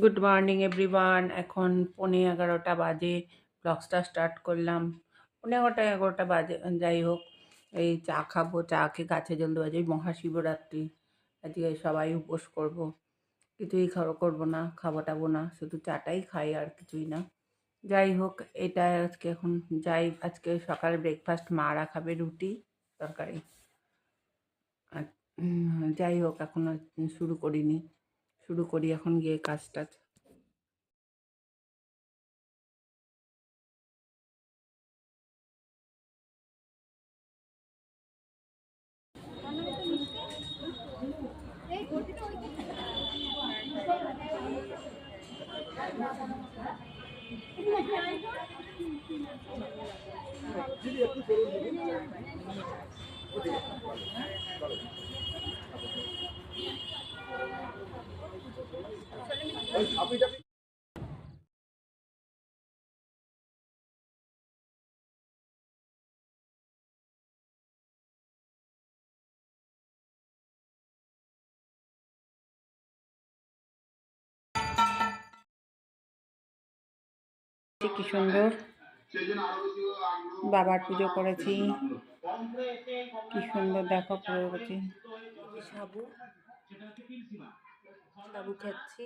Good morning everyone এখন পৌনে এগারোটা বাজে ব্লগসটা স্টার্ট করলাম। পৌনে এগারোটা এগারোটা বাজে, যাই হোক, এই চা খাব, চা খেয়ে গাছে জল দেওয়া যায়। মহাশিবরাত্রি, আজকে সবাই উপোস করব। কিছুই খাওয়া করব না খাব টাবো না, শুধু চাটাই খাই আর কিছুই না। যাই হোক, এটা আজকে এখন যাই, আজকে সকালে ব্রেকফাস্ট মারা খাবে রুটি, তরকারি। যাই হোক, এখন শুরু করিনি। শুরু করি এখন গিয়ে কাজ টাজ কি সুন্দর। বাবার পুজো করেছি। কি সুন্দর দেখো পুজো করেছি সাবু। সাবু খাচ্ছি